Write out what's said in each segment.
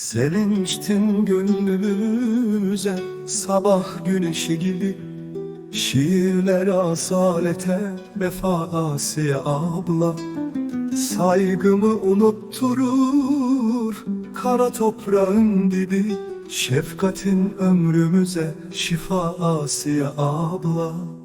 Sevinçtin gönlümüze sabah güneşi gibi. Şiirler asalete vefa Asiye abla. Saygımı unutturur kara toprağın dibi. Şefkatin ömrümüze şifa Asiye abla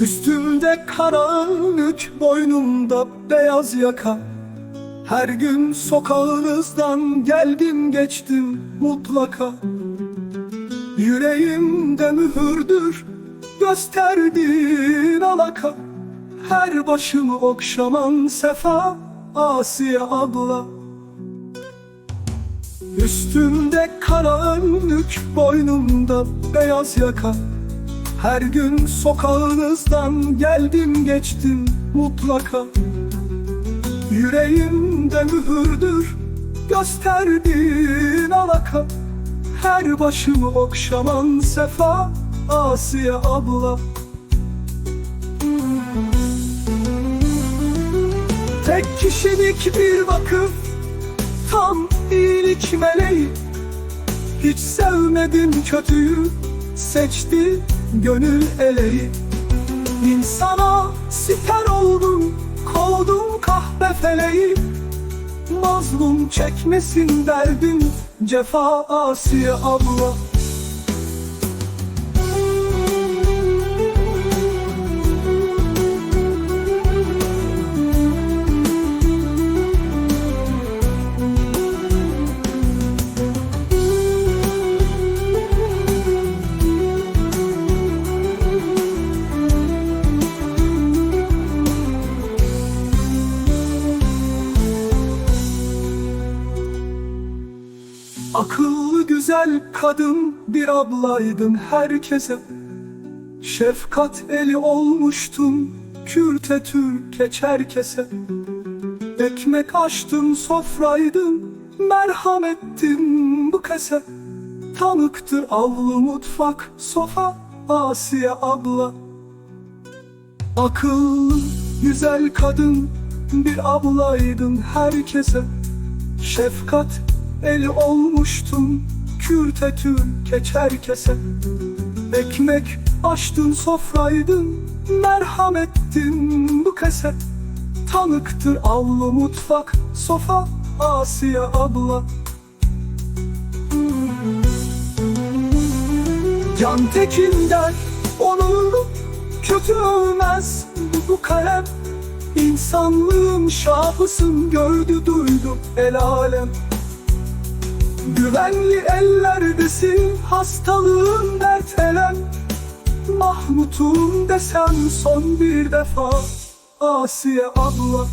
Üstümde karanlık, boynumda beyaz yaka. Her gün sokağınızdan geldim geçtim mutlaka. Yüreğimde mühürdür gösterdiğin alaka. Her başımı okşaman sefa Asiye abla. Üstümde karanlık, boynumda beyaz yaka her gün sokağınızdan geldim geçtim mutlaka. Yüreğimde mühürdür gösterdiğin alaka. Her başımı okşaman sefa Asiye abla. Tek kişilik bir vakıf Tam iyilik meleği. Hiç sevmedim kötüyü Seçti gönül eleği. İnsana siper oldum Kovdum kahve feleği. Mazlum çekmesin derdin Cefa Asiye abla Akıllı güzel kadın bir ablaydın herkese. Şefkat eli olmuştun kürte Türk herkese Ekmek açtın sofraydın merhamettin bu kese. Tanıktır avlu mutfak sofa Asiye abla. Akıllı güzel kadın bir ablaydın herkese. Şefkat eli olmuştun Kürte Türk herkese Ekmek açtın sofraydın Merhamettin bu kese. Tanıktır avlu mutfak sofa Asiye abla. Can Tekin der onur kötü övmez bu kalem. İnsanlığın şahısın gördü duydu el alem Güvenli ellerdesin hastalığın dert elem Mahmut'um desem son bir defa Asiye abla